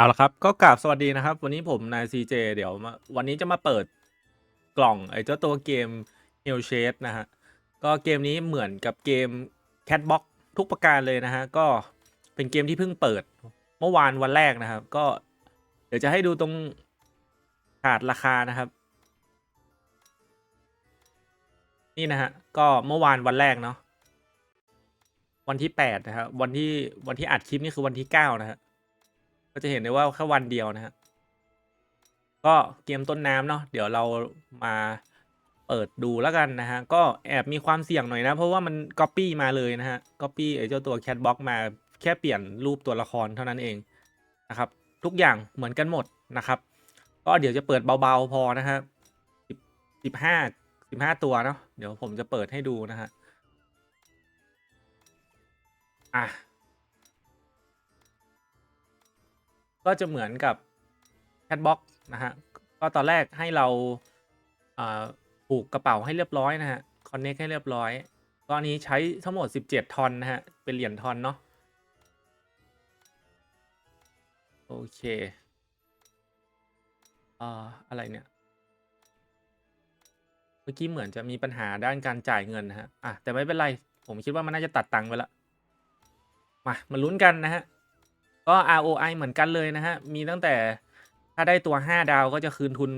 เอาละครับก็กราบสวัสดีนะครับ วันนี้ผมนาย CJ เจเดี๋ยวมาวันนี้จะมาเปิดกล่องไอ้เจ้าตัวเกม Hell Shade นะฮะก็เกมนี้เหมือนกับเกม Catbox ทุกประการเลยนะฮะก็เป็นเกมที่เพิ่งเปิดเมื่อวานวันแรกนะครับ ก็เดี๋ยวจะให้ดูตรงขาดราคานะครับ นี่นะฮะก็เมื่อวานวันแรกเนาะวันที่แปดนะครับวันที่วันที่อัดคลิปนี่คือวันที่เก้านะฮะ ก็จะเห็นได้ว่าแค่วันเดียวนะฮะก็เกมต้นน้ำเนาะเดี๋ยวเรามาเปิดดูแล้วกันนะฮะ ก็แอบมีความเสี่ยงหน่อยนะ เพราะว่ามันก๊อปปี้มาเลยนะฮะก๊อปปี้ไอ้เจ้าตัวแคทบ็อกมาแค่เปลี่ยนรูปตัวละครเท่านั้นเองนะครับ ทุกอย่างเหมือนกันหมดนะครับ ก็เดี๋ยวจะเปิดเบาๆพอนะฮะสิบสิบห้าสิบห้าตัวเนาะเดี๋ยวผมจะเปิดให้ดูนะฮะอะ ก็จะเหมือนกับแคทบ็อกนะฮะ ก็ตอนแรกให้เราผูกกระเป๋าให้เรียบร้อยนะฮะ คอนเนคให้เรียบร้อยก็อันนี้ใช้ทั้งหมด 17 ทอนนะฮะ เป็นเหรียญทอนเนาะ โอเคอ่าอะไรเนี่ย เมื่อกี้เหมือนจะมีปัญหาด้านการจ่ายเงินนะฮะ อะ แต่ไม่เป็นไร ผมคิดว่ามันน่าจะตัดตังค์ไปละ มา มาลุ้นกันนะฮะ ก็ ROI เหมือนกันเลยนะฮะ มีตั้งแต่ถ้าได้ตัว 5 ดาวก็จะคืนทุน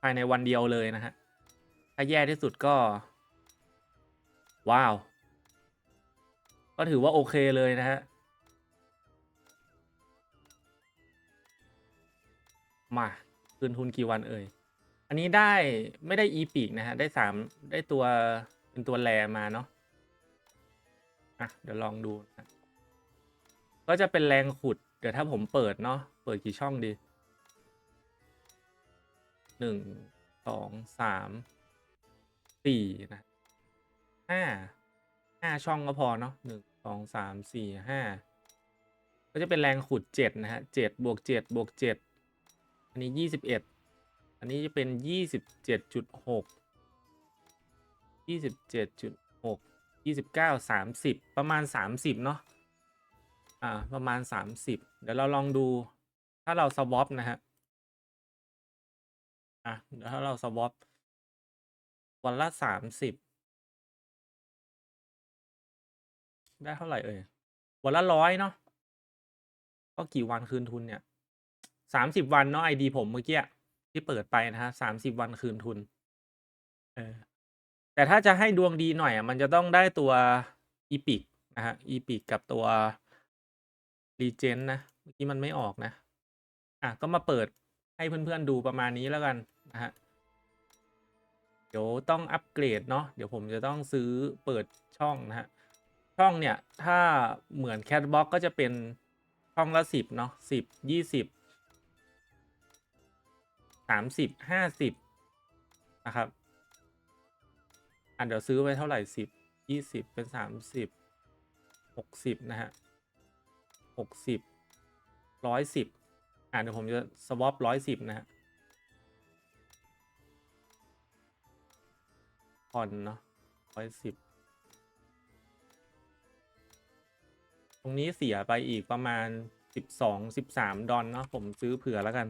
ภายในวันเดียวเลยนะฮะ ถ้าแย่ที่สุดก็ ว้าว ก็ถือว่าโอเคเลยนะฮะ มาคืนทุนกี่วันเอ่ย อันนี้ได้ไม่ได้อีปีกนะฮะ ได้สามได้ตัวเป็นตัวแรมาเนาะ อะ เดี๋ยวลองดูนะ ก็จะเป็นแรงขุด เดี๋ยวถ้าผมเปิดเนาะเปิดกี่ช่องดีหนึ่งสองสามสี่นะห้าห้าช่องก็พอเนาะหนึ่งสองสามสี่ห้าก็จะเป็นแรงขุดเจ็ดนะฮะเจ็ดบวกเจ็ดบวกเจ็ดอันนี้ยี่สิบเอ็ดอันนี้จะเป็นยี่สิบเจ็ดจุดหกยี่สิบเจ็ดจุดหกยี่สิบเก้าสามสิบประมาณสามสิบเนาะ อ่า ประมาณสามสิบเดี๋ยวเราลองดู ถ้าเราสวอปนะฮะ อะเดี๋ยวถ้าเราสวอปวันละสามสิบได้เท่าไหร่เอ่ย วันละร้อยเนาะ ก็กี่วันคืนทุนเนี่ย สามสิบวันเนาะไอดีผมเมื่อกี้ที่เปิดไปนะฮะสามสิบวันคืนทุน เออ แต่ถ้าจะให้ดวงดีหน่อยอะ มันจะต้องได้ตัวอีพิกนะฮะอีพิกกับตัว รีเจนนะเมื่อกี้มันไม่ออกนะ อะ ก็มาเปิดให้เพื่อนๆดูประมาณนี้แล้วกันนะฮะ เดี๋ยวต้องอัปเกรดเนาะ เดี๋ยวผมจะต้องซื้อเปิดช่องนะฮะ ช่องเนี่ยถ้าเหมือนแคทบ็อกก็จะเป็นช่องละสิบเนาะสิบยี่สิบสามสิบห้าสิบนะครับอะเดี๋ยวซื้อไว้เท่าไหร่สิบยี่สิบเป็นสามสิบหกสิบนะฮะ หกสิบร้อยสิบอะเดี๋ยวผมจะสวอปร้อยสิบนะฮะผ่อนเนาะร้อยสิบตรงนี้เสียไปอีกประมาณสิบสองสิบสามดอลเนาะผมซื้อเผื่อแล้วกัน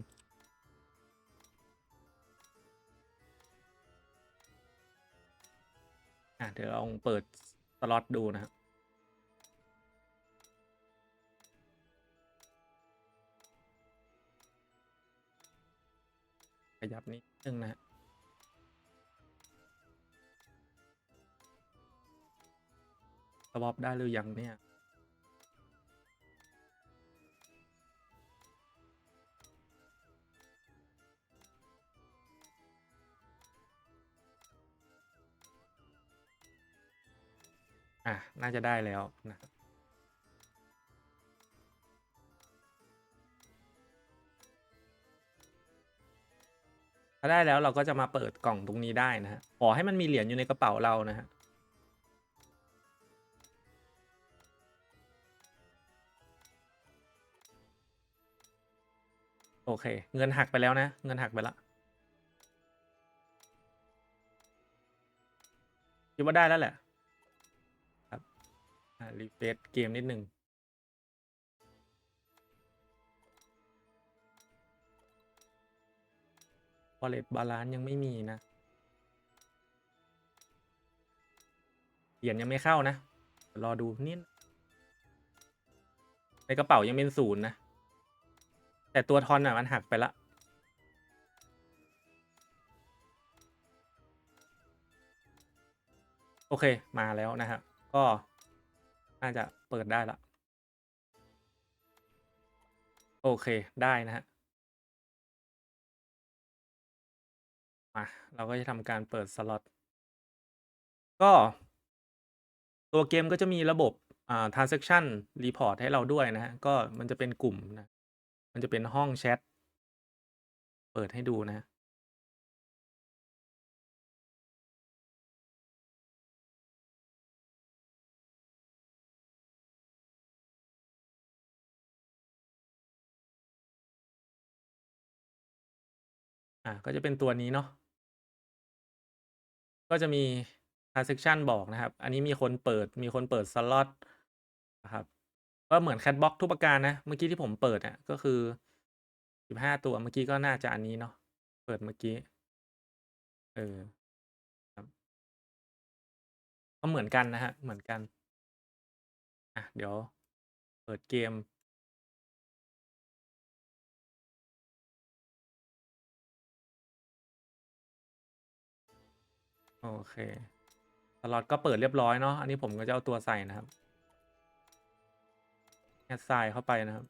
อะเดี๋ยวลองเปิดสล็อตดูนะครับ ยับนิดนึงนะฮะสวอปได้หรือยังเนี่ย อะ น่าจะได้แล้วนะครับ ถ้าได้แล้วเราก็จะมาเปิดกล่องตรงนี้ได้นะฮะขอให้มันมีเหรียญอยู่ในกระเป๋าเรานะฮะโอเค เงินหักไปแล้วนะ เงินหักไปแล้วคิดว่าได้แล้วแหละ ครับรีเฟรชเกมนิดหนึ่ง wallet balance ยังไม่มีนะเหรียญยังไม่เข้านะ รอดูนิดในกระเป๋ายังเป็นศูนย์นะ แต่ตัวทอนอะมันหักไปละโอเคมาแล้วนะครับก็น่าจะเปิดได้ละโอเคได้นะฮะ มาเราก็จะทำการเปิดสล็อตก็ ตัวเกมก็จะมีระบบอ่า transaction report ให้เราด้วยนะฮะ ก็มันจะเป็นกลุ่มนะ มันจะเป็นห้องแชท เปิดให้ดูนะ อ่าก็จะเป็นตัวนี้เนาะ ก็จะมี transaction บอกนะครับ อันนี้มีคนเปิดมีคนเปิดสล็อตนะครับก็เหมือน Catbox ทุกประการนะ เมื่อกี้ที่ผมเปิดอะก็คือ 15 ตัวเมื่อกี้ก็น่าจะอันนี้เนาะเปิดเมื่อกี้เออครับก็เหมือนกันนะครับเหมือนกันอะเดี๋ยวเปิดเกม โอเคสล็อตก็เปิดเรียบร้อยเนาะอันนี้ผมก็จะเอาตัวใส่นะครับแอดไซน์เข้าไปนะครับ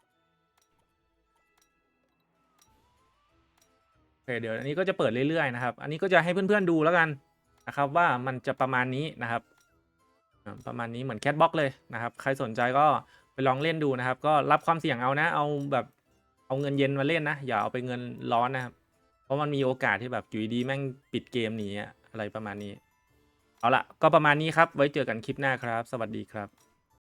โอเคเดี๋ยวอันนี้ก็จะเปิดเรื่อยๆนะครับ อันนี้ก็จะให้เพื่อนๆดูแล้วกันนะครับ ว่ามันจะประมาณนี้นะครับ ประมาณนี้เหมือน Catbox เลยนะครับ ใครสนใจก็ไปลองเล่นดูนะครับ ก็รับความเสี่ยงเอานะ เอาแบบเอาเงินเย็นมาเล่นนะ อย่าเอาไปเงินร้อนนะครับ เพราะมันมีโอกาสที่แบบอยู่ดีแม่งปิดเกมหนีอะ อะไรประมาณนี้ เอาละก็ประมาณนี้ครับ ไว้เจอกันคลิปหน้าครับ สวัสดีครับ